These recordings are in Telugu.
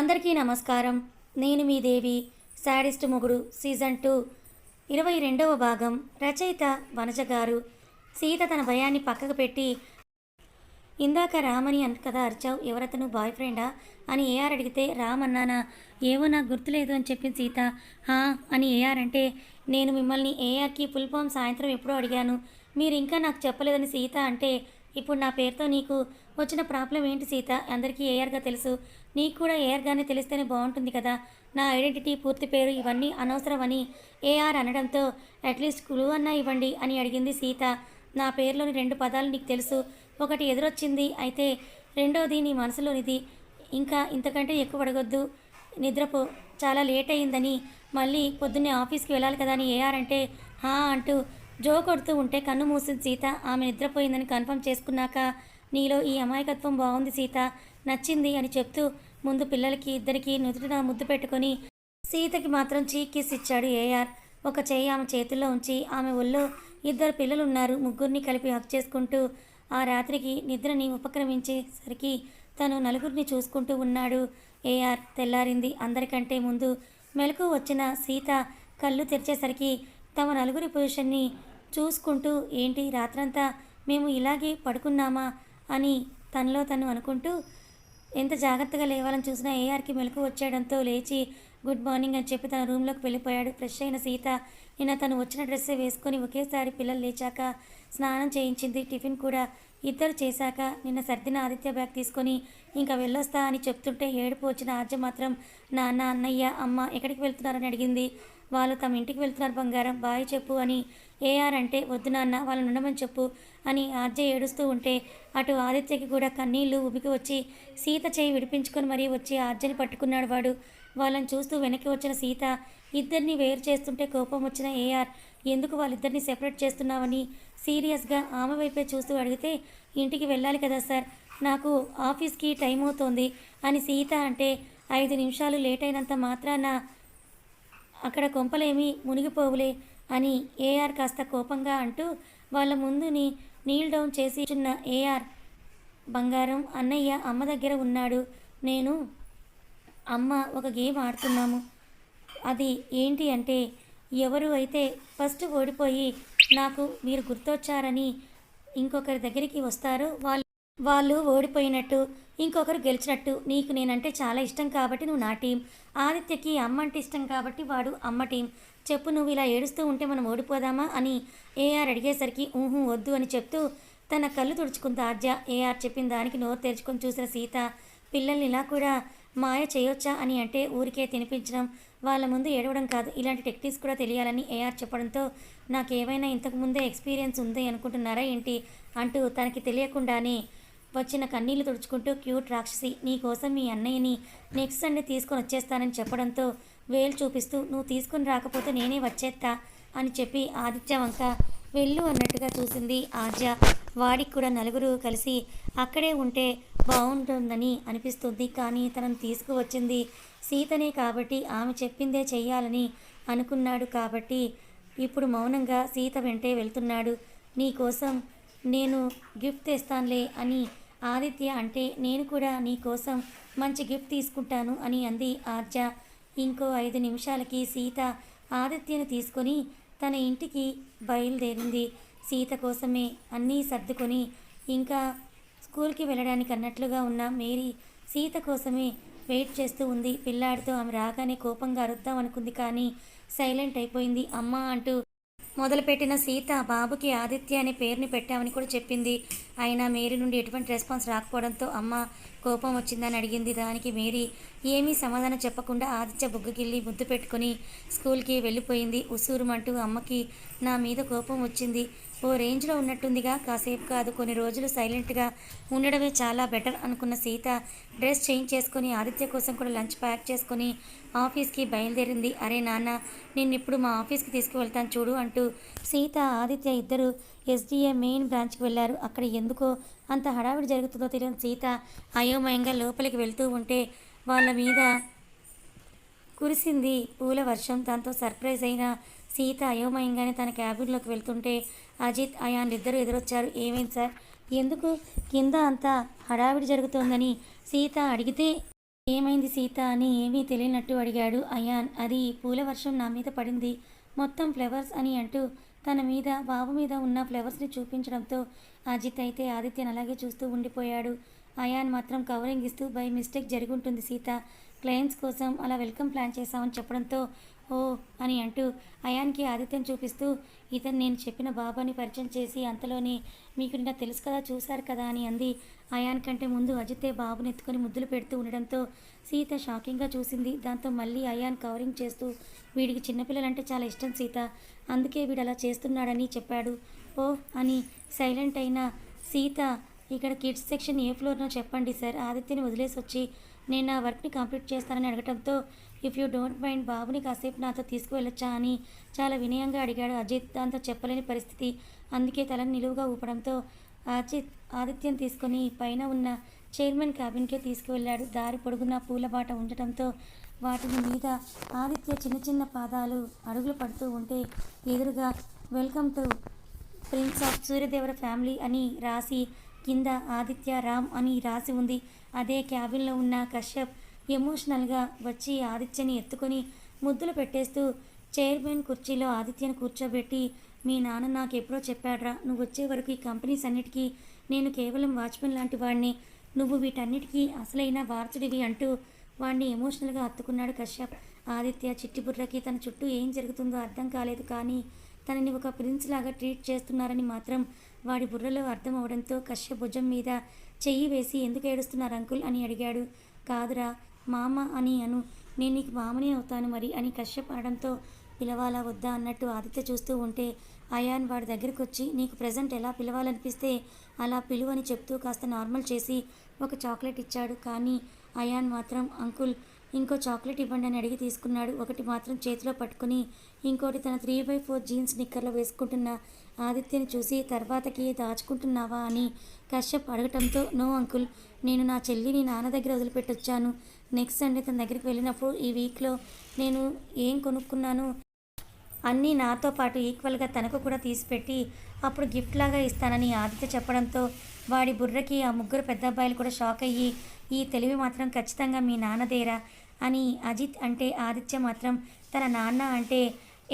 అందరికీ నమస్కారం. నేను మీ దేవి శాడిస్ట్ మొగుడు సీజన్ టూ ఇరవై రెండవ భాగం. రచయిత వనజ గారు. సీత తన భయాన్ని పక్కకు పెట్టి ఇందాక రామని అన్ కదా అరిచావు? ఎవరతను? బాయ్ ఫ్రెండా? అని ఏఆర్ అడిగితే రామ్ అన్నానా? ఏవో నాకు గుర్తులేదు అని చెప్పింది సీత. హా అని ఏఆర్ అంటే నేను మిమ్మల్ని ఏఆర్కి ఫుల్ ఫామ్ సాయంత్రం ఎప్పుడో అడిగాను. మీరు ఇంకా నాకు చెప్పలేదని సీత అంటే ఇప్పుడు నా పేరుతో నీకు వచ్చిన ప్రాబ్లం ఏంటి సీత? అందరికీ ఏఆర్గా తెలుసు. నీకు కూడా ఏఆర్గానే తెలిస్తేనే బాగుంటుంది కదా. నా ఐడెంటిటీ పూర్తి పేరు ఇవన్నీ అనవసరమని ఏఆర్ అనడంతో అట్లీస్ట్ క్లూ అన్నా ఇవ్వండి అని అడిగింది సీత. నా పేరులోని రెండు పదాలు నీకు తెలుసు. ఒకటి ఎదురొచ్చింది అయితే రెండోది నీ మనసులోనిది. ఇంకా ఇంతకంటే ఎక్కువ అడగొద్దు. నిద్రపో. చాలా లేట్ అయిందని మళ్ళీ పొద్దున్నే ఆఫీస్కి వెళ్ళాలి కదా అని ఏఆర్ అంటే హా అంటూ జో కొడుతూ ఉంటే కన్ను మూసింది సీత ఆమె నిద్రపోయిందని కన్ఫర్మ్ చేసుకున్నాక నీలో ఈ అమాయకత్వం బాగుంది సీత నచ్చింది అని చెప్తూ ముందు పిల్లలకి ఇద్దరికి నుదుటిన ముద్దు పెట్టుకొని సీతకి మాత్రం చీక్ కిస్ ఇచ్చాడు ఏఆర్. ఒక చేయి ఆమె చేతుల్లో ఉంచి ఆమె ఒళ్ళో ఇద్దరు పిల్లలు ఉన్నారు ముగ్గురిని కలిపి హక్ చేసుకుంటూ ఆ రాత్రికి నిద్రని ఉపక్రమించేసరికి తను నలుగురిని చూసుకుంటూ ఉన్నాడు ఏఆర్. తెల్లారింది. అందరికంటే ముందు మెలకు వచ్చిన సీత కళ్ళు తెరిచేసరికి తమ నలుగురి పొజిషన్ని చూసుకుంటూ ఏంటి రాత్రంతా మేము ఇలాగే పడుకున్నామా? అని తనలో తను అనుకుంటూ ఎంత జాగ్రత్తగా లేవాలని చూసినా ఏఆర్కి మెలకు వచ్చేయడంతో లేచి గుడ్ మార్నింగ్ అని చెప్పి తన రూమ్లోకి వెళ్ళిపోయాడు. ఫ్రెష్ అయిన సీత నిన్న తను వచ్చిన డ్రెస్సే వేసుకొని ఒకేసారి పిల్లలు లేచాక స్నానం చేయించింది. టిఫిన్ కూడా ఇద్దరు చేశాక నిన్న సర్దిన ఆదిత్య బ్యాగ్ తీసుకొని ఇంకా వెళ్ళొస్తా అని చెప్తుంటే ఏడుపు వచ్చిన ఆర్జ మాత్రం నాన్న అన్నయ్య అమ్మ ఎక్కడికి వెళ్తున్నారని అడిగింది. వాళ్ళు తమ ఇంటికి వెళ్తున్నారు బంగారం. బాయ్ చెప్పు అని ఏఆర్ అంటే వద్దు నాన్న వాళ్ళని ఉండమని చెప్పు అని ఆర్జే ఏడుస్తూ ఉంటే అటు ఆదిత్యకి కూడా కన్నీళ్ళు ఉబికి వచ్చి సీత చేయి విడిపించుకొని మరీ వచ్చి ఆర్జని పట్టుకున్నాడు వాడు. వాళ్ళని చూస్తూ వెనక్కి వచ్చిన సీత ఇద్దరిని వేరు చేస్తుంటే కోపం వచ్చిన ఏఆర్ ఎందుకు వాళ్ళిద్దరిని సెపరేట్ చేస్తున్నావని సీరియస్గా ఆమె వైపే చూస్తూ అడిగితే ఇంటికి వెళ్ళాలి కదా సార్ నాకు ఆఫీస్కి టైం అవుతోంది అని సీత అంటే ఐదు నిమిషాలు లేట్ అయినంత మాత్రాన అక్కడ కొంపలేమి మునిగిపోవులే అని ఏఆర్ కాస్త కోపంగా అంటూ వాళ్ళ ముందుని నీల్ డౌన్ చేసి చిన్న ఏఆర్ బంగారం అన్నయ్య అమ్మ దగ్గర ఉన్నాడు. నేను అమ్మ ఒక గేమ్ ఆడుతున్నాము. అది ఏంటి అంటే ఎవరు అయితే ఫస్ట్ ఓడిపోయి నాకు మీరు గుర్తొచ్చారని ఇంకొకరి దగ్గరికి వస్తారో వాళ్ళు వాళ్ళు ఓడిపోయినట్టు ఇంకొకరు గెలిచినట్టు నీకు నేనంటే చాలా ఇష్టం కాబట్టి నువ్వు నా టీం. ఆదిత్యకి అమ్మ అంటే ఇష్టం కాబట్టి వాడు అమ్మ టీం. చెప్పు నువ్వు ఇలా ఏడుస్తూ ఉంటే మనం ఓడిపోదామా అని ఏఆర్ అడిగేసరికి ఊహు వద్దు అని చెప్తూ తన కళ్ళు తుడుచుకుంది ఆర్జ ఏఆర్ చెప్పిన దానికి నోరు తెరుచుకొని చూసిన సీత పిల్లల్ని ఇలా కూడా మాయ చేయొచ్చా అని అంటే ఊరికే తినిపించడం వాళ్ళ ముందు ఏడవడం కాదు. ఇలాంటి టెక్నిక్స్ కూడా తెలియాలని ఏఆర్ చెప్పడంతో నాకు ఏమైనా ఇంతకుముందే ఎక్స్పీరియన్స్ ఉంది అనుకుంటున్నారా ఏంటి అంటూ తనకి తెలియకుండానే వచ్చిన కన్నీళ్ళు తుడుచుకుంటూ క్యూట్ రాక్షసి నీ కోసం మీ అన్నయ్యని నెక్స్ట్ సండే తీసుకొని వచ్చేస్తానని చెప్పడంతో వేలు చూపిస్తూ నువ్వు తీసుకుని రాకపోతే నేనే వచ్చేస్తా అని చెప్పి ఆదిత్య వంక వెళ్ళు అన్నట్టుగా చూసింది ఆర్య వాడికి కూడా నలుగురు కలిసి అక్కడే ఉంటే బాగుంటుందని అనిపిస్తుంది. కానీ తనను తీసుకువచ్చింది సీతనే కాబట్టి ఆమె చెప్పిందే చెయ్యాలని అనుకున్నాడు కాబట్టి ఇప్పుడు మౌనంగా సీత వెంటే వెళ్తున్నాడు. నీ కోసం నేను గిఫ్ట్ తెస్తానులే అని ఆదిత్య అంటే నేను కూడా నీ కోసం మంచి గిఫ్ట్ తీసుకుంటాను అని అంది ఆర్జ. ఇంకో ఐదు నిమిషాలకి సీత ఆదిత్యను తీసుకొని తన ఇంటికి బయలుదేరింది. సీత కోసమే అన్నీ సర్దుకొని ఇంకా స్కూల్కి వెళ్ళడానికి అన్నట్లుగా ఉన్న మేరీ సీత కోసమే వెయిట్ చేస్తూ ఉంది. పిల్లాడితో ఆమె రాగానే కోపంగా అరుద్దాం అనుకుంది కానీ సైలెంట్ అయిపోయింది. అమ్మ అంటూ మొదలుపెట్టిన సీత బాబుకి ఆదిత్య అనే పేరుని పెట్టామని కూడా చెప్పింది. అయినా మేరీ నుండి ఎటువంటి రెస్పాన్స్ రాకపోవడంతో అమ్మ కోపం వచ్చిందని అడిగింది. దానికి మేరీ ఏమీ సమాధానం చెప్పకుండా ఆదిత్య బుగ్గకిల్లి ముద్దు పెట్టుకుని స్కూల్కి వెళ్ళిపోయింది. ఉసూరుమంటూ అమ్మకి నా మీద కోపం వచ్చింది. ఓ రేంజ్లో ఉన్నట్టుందిగా. కాసేపు కాదు కొన్ని రోజులు సైలెంట్గా ఉండడమే చాలా బెటర్ అనుకున్న సీత డ్రెస్ చేంజ్ చేసుకొని ఆదిత్య కోసం కూడా లంచ్ ప్యాక్ చేసుకొని ఆఫీస్కి బయలుదేరింది. అరే నాన్న నేను ఇప్పుడు మా ఆఫీస్కి తీసుకువెళ్తాను చూడు అంటూ సీత ఆదిత్య ఇద్దరు ఎస్డిఏ మెయిన్ బ్రాంచ్కి వెళ్ళారు. అక్కడ ఎందుకో అంత హడావిడి జరుగుతుందో తెలియని సీత అయోమయంగా లోపలికి వెళ్తూ ఉంటే వాళ్ళ మీద కురిసింది పూల వర్షం. దాంతో సర్ప్రైజ్ అయిన సీత అయోమయంగానే తన క్యాబిన్లోకి వెళ్తుంటే అజిత్ అయాన్ ఇద్దరు ఎదురొచ్చారు. ఏమైంది సార్? ఎందుకు? కింద అంతా హడావిడి జరుగుతోందని సీత అడిగితే ఏమైంది సీత అని ఏమీ తెలియనట్టు అడిగాడు అయాన్. అది పూల వర్షం నా మీద పడింది. మొత్తం ఫ్లవర్స్ అని అంటూ తన మీద బాబు మీద ఉన్న ఫ్లవర్స్ని చూపించడంతో అజిత్ అయితే ఆదిత్యను అలాగే చూస్తూ ఉండిపోయాడు. అయాన్ మాత్రం కవరింగ్ ఇస్తూ బై మిస్టేక్ జరిగి ఉంటుంది సీత. క్లయింట్స్ కోసం అలా వెల్కమ్ ప్లాన్ చేశామని చెప్పడంతో ఓ అని అంటూ అయాన్కి ఆదిత్యం చూపిస్తూ ఇతను నేను చెప్పిన బాబాని పరిచయం చేసి అంతలోనే మీకు నిన్న తెలుసు కదా చూశారు కదా అని అంది. అయాన్ కంటే ముందు అజితే బాబుని ఎత్తుకొని ముద్దులు పెడుతూ ఉండడంతో సీత షాకింగ్గా చూసింది. దాంతో మళ్ళీ అయాన్ కవరింగ్ చేస్తూ వీడికి చిన్నపిల్లలంటే చాలా ఇష్టం సీత. అందుకే వీడు అలా చేస్తున్నాడని చెప్పాడు. ఓ అని సైలెంట్ అయిన సీత ఇక్కడ కిడ్స్ సెక్షన్ ఏ ఫ్లోర్నో చెప్పండి సార్. ఆదిత్యని వదిలేసి వచ్చి నేను నా వర్క్ని కంప్లీట్ చేస్తానని అడగటంతో ఇఫ్ యూ డోంట్ మైండ్ బాబుని కాసేపు నాతో తీసుకువెళ్ళొచ్చా అని చాలా వినయంగా అడిగాడు అజిత్. దాంతో చెప్పలేని పరిస్థితి. అందుకే తలని నిలువుగా ఊపడంతో అజిత్ ఆదిత్యం తీసుకొని పైన ఉన్న చైర్మన్ క్యాబిన్కే తీసుకువెళ్ళాడు. దారి పొడుగున పూల బాట ఉండటంతో వాటిని మీద ఆదిత్య చిన్న చిన్న పాదాలు అడుగులు పడుతూ ఉంటే ఎదురుగా welcome to prince of Suryadevara family అని రాసి కింద ఆదిత్య రామ్ అని రాసి ఉంది. అదే క్యాబిన్లో ఉన్న కశ్యప్ ఎమోషనల్గా వచ్చి ఆదిత్యని ఎత్తుకొని ముద్దులు పెట్టేస్తూ చైర్మన్ కుర్చీలో ఆదిత్యను కూర్చోబెట్టి మీ నాన్న నాకు ఎప్పుడో చెప్పాడ్రా నువ్వు వచ్చే వరకు ఈ కంపెనీస్ అన్నిటికీ నేను కేవలం వాచ్మెన్ లాంటి వాడిని నువ్వు వీటన్నిటికీ అసలైన వారసుడివి అంటూ వాడిని ఎమోషనల్గా హత్తుకున్నాడు కశ్యప్. ఆదిత్య చిట్టిబుర్రకి తన చుట్టూ ఏం జరుగుతుందో అర్థం కాలేదు కానీ తనని ఒక ప్రిన్స్ లాగా ట్రీట్ చేస్తున్నారని మాత్రం వాడి బుర్రలో అర్థం అవడంతో కశ్య భుజం మీద చెయ్యి వేసి ఎందుకు ఏడుస్తున్నారు అంకుల్ అని అడిగాడు. కాదురా మామ అని అను. నేను నీకు మామనే అవుతాను మరి అని కశ్యప్ అనడంతో పిలవాలా వద్దా అన్నట్టు ఆదిత్య చూస్తూ ఉంటే అయాన్ వాడి దగ్గరికి వచ్చి నీకు ప్రజెంట్ ఎలా పిలవాలనిపిస్తే అలా పిలువని చెప్తూ కాస్త నార్మల్ చేసి ఒక చాక్లెట్ ఇచ్చాడు. కానీ అయాన్ మాత్రం అంకుల్ ఇంకో చాక్లెట్ ఇవ్వండి అని అడిగి తీసుకున్నాడు. ఒకటి మాత్రం చేతిలో పట్టుకుని ఇంకోటి తన త్రీ బై ఫోర్ జీన్స్ నిక్కర్లో వేసుకుంటున్న ఆదిత్యని చూసి తర్వాతకి దాచుకుంటున్నావా? అని కశ్యప్ అడగటంతో నో అంకుల్ నేను నా చెల్లిని నాన్న దగ్గర వదిలిపెట్టొచ్చాను. నెక్స్ట్ సండే తన దగ్గరికి వెళ్ళినప్పుడు ఈ వీక్లో నేను ఏం కొనుక్కున్నాను? అన్నీ నాతో పాటు ఈక్వల్గా తనకు కూడా తీసిపెట్టి అప్పుడు గిఫ్ట్ లాగా ఇస్తానని ఆదిత్య చెప్పడంతో వాడి బుర్రకి ఆ ముగ్గురు పెద్ద అబ్బాయిలు కూడా షాక్ అయ్యి ఈ తెలివి మాత్రం ఖచ్చితంగా మీ నాన్నదేరా అని అజిత్ అంటే ఆదిత్య మాత్రం తన నాన్న అంటే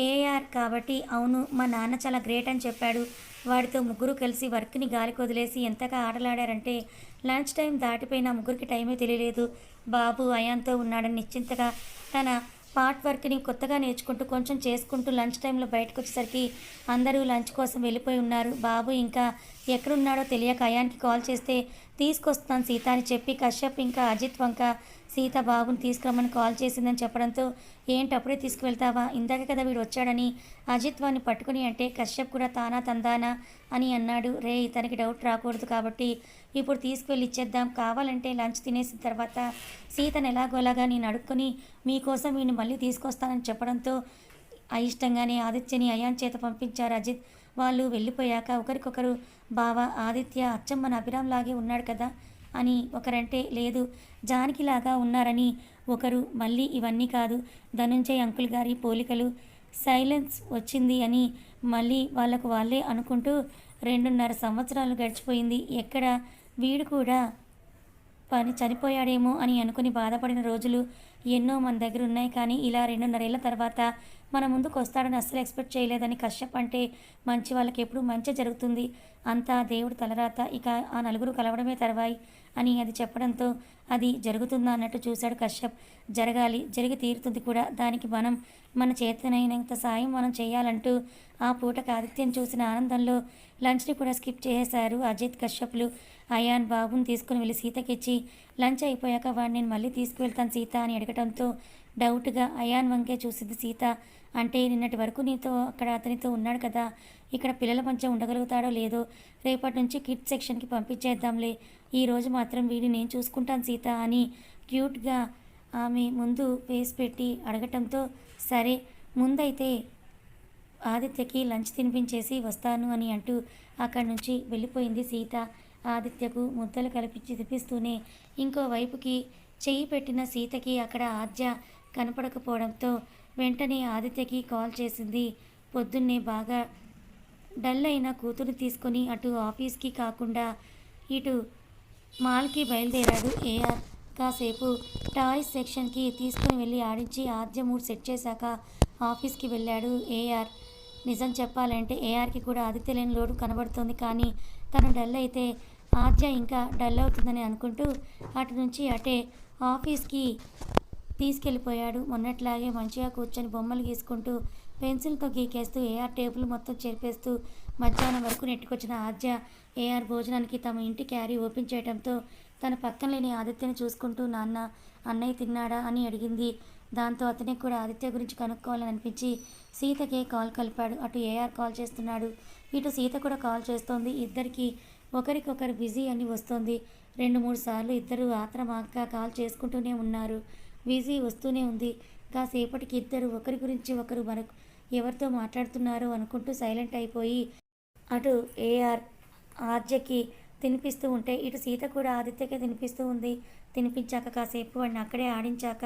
ఏఆర్ కాబట్టి అవును మా నాన్న చాలా గ్రేట్ అని చెప్పాడు. వాడితో ముగ్గురు కలిసి వర్క్ని గాలికి వదిలేసి ఎంతగా ఆటలాడారంటే లంచ్ టైం దాటిపోయిన ముగ్గురికి టైమే తెలియలేదు. బాబు అయాన్తో ఉన్నాడని నిశ్చింతగా తన పార్ట్ వర్క్ని కొత్తగా నేర్చుకుంటూ కొంచెం చేసుకుంటూ లంచ్ టైంలో బయటకు వచ్చేసరికి అందరూ లంచ్ కోసం వెళ్ళిపోయి ఉన్నారు. బాబు ఇంకా ఎక్కడున్నాడో తెలియక అయానికి కాల్ చేస్తే తీసుకొస్తాను సీత అని చెప్పి కశ్యప్ ఇంకా అజిత్ వంక సీత బాబుని తీసుకురమ్మని కాల్ చేసిందని చెప్పడంతో ఏంటి అప్పుడే తీసుకువెళ్తావా? ఇందాక కదా వీడు వచ్చాడని అజిత్ వాడిని పట్టుకుని అంటే కశ్యప్ కూడా తానా తందానా అని అన్నాడు. రే తనకి డౌట్ రాకూడదు కాబట్టి ఇప్పుడు తీసుకువెళ్ళి ఇచ్చేద్దాం. కావాలంటే లంచ్ తినేసిన తర్వాత సీతను ఎలాగోలాగా నేను అడుక్కొని మీకోసం వీడిని మళ్ళీ తీసుకొస్తానని చెప్పడంతో అయిష్టంగానే ఆదిత్యని అయాన్ చేత పంపించారు అజిత్. వాళ్ళు వెళ్ళిపోయాక ఒకరికొకరు బావ ఆదిత్య అచ్చమ్మన అభిరామ్లాగే ఉన్నాడు కదా అని ఒకరంటే లేదు జానకిలాగా ఉన్నారని ఒకరు మళ్ళీ ఇవన్నీ కాదు ధనుంజయ్ అంకుల్ గారి పోలికలు సైలెన్స్ వచ్చింది అని మళ్ళీ వాళ్ళకు వాళ్ళే అనుకుంటూ రెండున్నర సంవత్సరాలు గడిచిపోయింది. ఎక్కడ వీడు కూడా పని చనిపోయాడేమో అని అనుకుని బాధపడిన రోజులు ఎన్నో మన దగ్గర ఉన్నాయి కానీ ఇలా రెండున్నరేళ్ళ తర్వాత మన ముందుకు వస్తాడని అస్సలు ఎక్స్పెక్ట్ చేయలేదని కశ్యప్ అంటే మంచి వాళ్ళకి ఎప్పుడు మంచి జరుగుతుంది. అంతా దేవుడు తలరాత ఇక ఆ నలుగురు కలవడమే తర్వాయి అని అది చెప్పడంతో అది జరుగుతుందా అన్నట్టు చూశాడు కశ్యప్. జరగాలి జరిగి తీరుతుంది కూడా. దానికి మనం మన చేతనైనంత సాయం మనం చేయాలంటూ ఆ పూటకు ఆదిత్యం చూసిన ఆనందంలో లంచ్ని కూడా స్కిప్ చేసేశారు అజిత్ కశ్యప్లు. అయాన్ బాబుని తీసుకుని వెళ్ళి సీతకిచ్చి లంచ్ అయిపోయాక వాడిని నేను మళ్ళీ తీసుకువెళ్తాను సీత అని అడగడంతో డౌట్గా అయాన్ వంకే చూసింది సీత. అంటే నిన్నటి వరకు నీతో అక్కడ అతనితో ఉన్నాడు కదా ఇక్కడ పిల్లల మధ్య ఉండగలుగుతాడో లేదో రేపటి నుంచి కిట్ సెక్షన్కి పంపించేద్దాంలే. ఈరోజు మాత్రం వీడిని నేను చూసుకుంటాను సీత అని క్యూట్గా ఆమె ముందు వేసి పెట్టి అడగటంతో సరే ముందైతే ఆదిత్యకి లంచ్ తినిపించేసి వస్తాను అని అంటూ అక్కడి నుంచి వెళ్ళిపోయింది సీత. ఆదిత్యకు ముద్దలు కలిపి తినిపిస్తూనే ఇంకో వైపుకి చెయ్యి పెట్టిన సీతకి అక్కడ ఆద్య కనపడకపోవడంతో వెంటనే ఆదిత్యకి కాల్ చేసింది. పొద్దున్నే బాగా డల్ అయిన కూతురు తీసుకొని అటు ఆఫీస్కి కాకుండా ఇటు మాల్కి బయలుదేరాడు ఏఆర్. కాసేపు టాయ్స్ సెక్షన్కి తీసుకుని వెళ్ళి ఆడించి ఆద్య మూడ్ సెట్ చేశాక ఆఫీస్కి వెళ్ళాడు ఏఆర్. నిజం చెప్పాలంటే ఏఆర్కి కూడా ఆదిత్య లేని లోటు కనబడుతోంది కానీ తను డల్ అయితే ఆద్య ఇంకా డల్ అవుతుందని అనుకుంటూ అటు నుంచి అటే ఆఫీస్కి తీసుకెళ్ళిపోయాడు. మొన్నట్లాగే మంచిగా కూర్చొని బొమ్మలు గీసుకుంటూ పెన్సిల్తో గీకేస్తూ ఏఆర్ టేబుల్ మొత్తం చెరిపేస్తూ మధ్యాహ్నం వరకు నెట్టుకొచ్చిన ఆద్య ఏఆర్ భోజనానికి తమ ఇంటి క్యారీ ఓపెన్ చేయడంతో తన పక్కన లేని ఆదిత్యని చూసుకుంటూ నాన్న అన్నయ్య తిన్నాడా? అని అడిగింది. దాంతో అతనికి కూడా ఆదిత్య గురించి కనుక్కోవాలని అనిపించి సీతకే కాల్ కలిపాడు. అటు ఏఆర్ కాల్ చేస్తున్నాడు. ఇటు సీత కూడా కాల్ చేస్తోంది. ఇద్దరికి ఒకరికొకరు బిజీ అని వస్తోంది. రెండు మూడు సార్లు ఇద్దరు ఆత్రమాక కాల్ చేసుకుంటూనే ఉన్నారు. బిజీ వస్తూనే ఉంది. కాసేపటికి ఇద్దరు ఒకరి గురించి ఒకరు మనకు ఎవరితో మాట్లాడుతున్నారో అనుకుంటూ సైలెంట్ అయిపోయి అటు ఏఆర్ ఆర్జకి తినిపిస్తూ ఉంటే ఇటు సీత కూడా ఆదిత్యకే తినిపిస్తూ ఉంది. తినిపించాక కాసేపు వాడిని అక్కడే ఆడించాక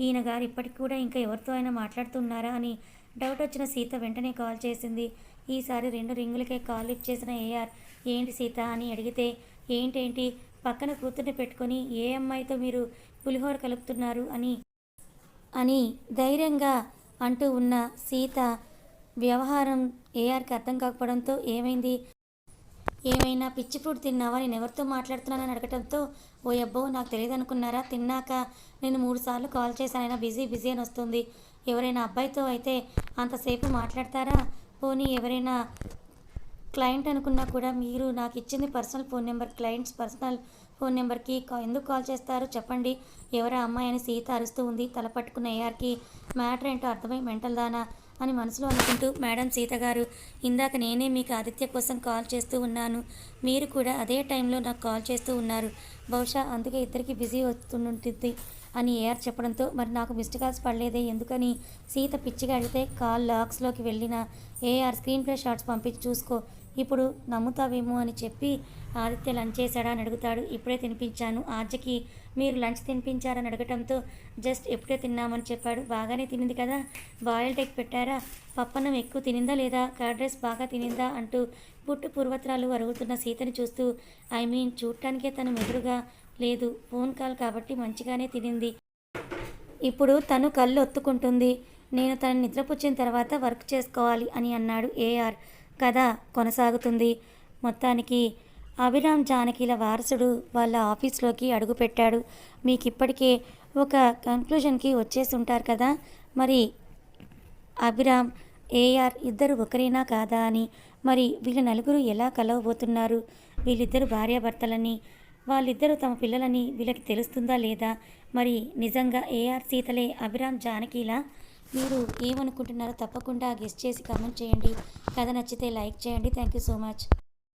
ఈయన గారు ఇప్పటికి కూడా ఇంకా ఎవరితో అయినా మాట్లాడుతున్నారా అని డౌట్ వచ్చిన సీత వెంటనే కాల్ చేసింది. ఈసారి రెండు రింగులకే కాల్ లిఫ్ట్ చేసిన ఏఆర్ ఏంటి సీత? అని అడిగితే ఏంటేంటి? పక్కన కూతుర్ని పెట్టుకొని ఏ అమ్మాయితో మీరు పులిహోర కలుపుతున్నారు? అని అని ధైర్యంగా అంటూ ఉన్న సీత వ్యవహారం ఏఆర్కి అర్థం కాకపోవడంతో ఏమైంది? ఏమైనా పిచ్చి ఫ్రూట్ తిన్నావా? నేను ఎవరితో మాట్లాడుతున్నానని అడగటంతో ఓ అబ్బో నాకు తెలియదు అనుకున్నారా తిన్నాక నేను మూడుసార్లు కాల్ కాల్ చేశానైనా బిజీ బిజీ అని వస్తుంది. ఎవరైనా అబ్బాయితో అయితే అంతసేపు మాట్లాడతారా? పోనీ ఎవరైనా క్లయింట్ అనుకున్నా కూడా మీరు నాకు ఇచ్చింది personal phone number clients personal phone నెంబర్కి కా- ఎందుకు కాల్ చేస్తారు? చెప్పండి. ఎవరా అమ్మాయి అని సీత అరుస్తూ ఉంది. తల పట్టుకున్న ఏఆర్కి మ్యాటర్ ఏంటో అర్థమై మెంటల్ దానా? అని మనసులో అనుకుంటూ మేడం సీత గారు ఇందాక నేనే మీకు ఆదిత్య కోసం కాల్ చేస్తూ ఉన్నాను. మీరు కూడా అదే టైంలో నాకు కాల్ చేస్తూ ఉన్నారు. బహుశా అందుకే ఇద్దరికి బిజీ వస్తుంటుంది అని ఏఆర్ చెప్పడంతో మరి నాకు మిస్డ్ కాల్స్ పడలేదే. ఎందుకని? సీత పిచ్చిగా అడిగితే కాల్ లాక్స్లోకి వెళ్ళిన ఏఆర్ స్క్రీన్ ప్లే షార్ట్స్ పంపించి చూసుకో. ఇప్పుడు నమ్ముతావేమో అని చెప్పి ఆదిత్య లంచ్ చేశాడా అని అడుగుతాడు. ఇప్పుడే తినిపించాను. ఆద్యకి మీరు లంచ్ తినిపించారని అడగటంతో జస్ట్ ఎప్పుడే తిన్నామని చెప్పాడు. బాగానే తినింది కదా? బాయిల్డ్ ఎగ్ పెట్టారా? పప్పన్నం ఎక్కువ తినిందా లేదా? కర్డ్ రైస్ బాగా తినిందా? అంటూ పుట్టు పూర్వత్రాలు అరుగుతున్న సీతని చూస్తూ ఐ మీన్ చూడటానికే తను మెదురుగా లేదు ఫోన్ కాల్ కాబట్టి మంచిగానే తినింది. ఇప్పుడు తను కళ్ళు ఒత్తుకుంటుంది. నేను తను నిద్రపుచ్చిన తర్వాత వర్క్ చేసుకోవాలి అని అన్నాడు ఏఆర్. కథ కొనసాగుతుంది. మొత్తానికి అభిరామ్ జానకిల వారసుడు వాళ్ళ ఆఫీస్లోకి అడుగుపెట్టాడు. మీకు ఇప్పటికే ఒక కన్క్లూజన్కి వచ్చేసి ఉంటారు కదా? మరి అభిరామ్ ఏఆర్ ఇద్దరు ఒకరేనా కాదా అని మరి వీళ్ళ నలుగురు ఎలా కలవబోతున్నారు? వీళ్ళిద్దరు భార్యాభర్తలని వాళ్ళిద్దరూ తమ పిల్లలని వీళ్ళకి తెలుస్తుందా లేదా? మరి నిజంగా ఏఆర్ సీతలే అభిరామ్ జానకిలా? మీరు ఏమనుకుంటున్నారో తప్పకుండా గెస్ట్ చేసి కామెంట్ చేయండి. కథ నచ్చితే లైక్ చేయండి. Thank you so much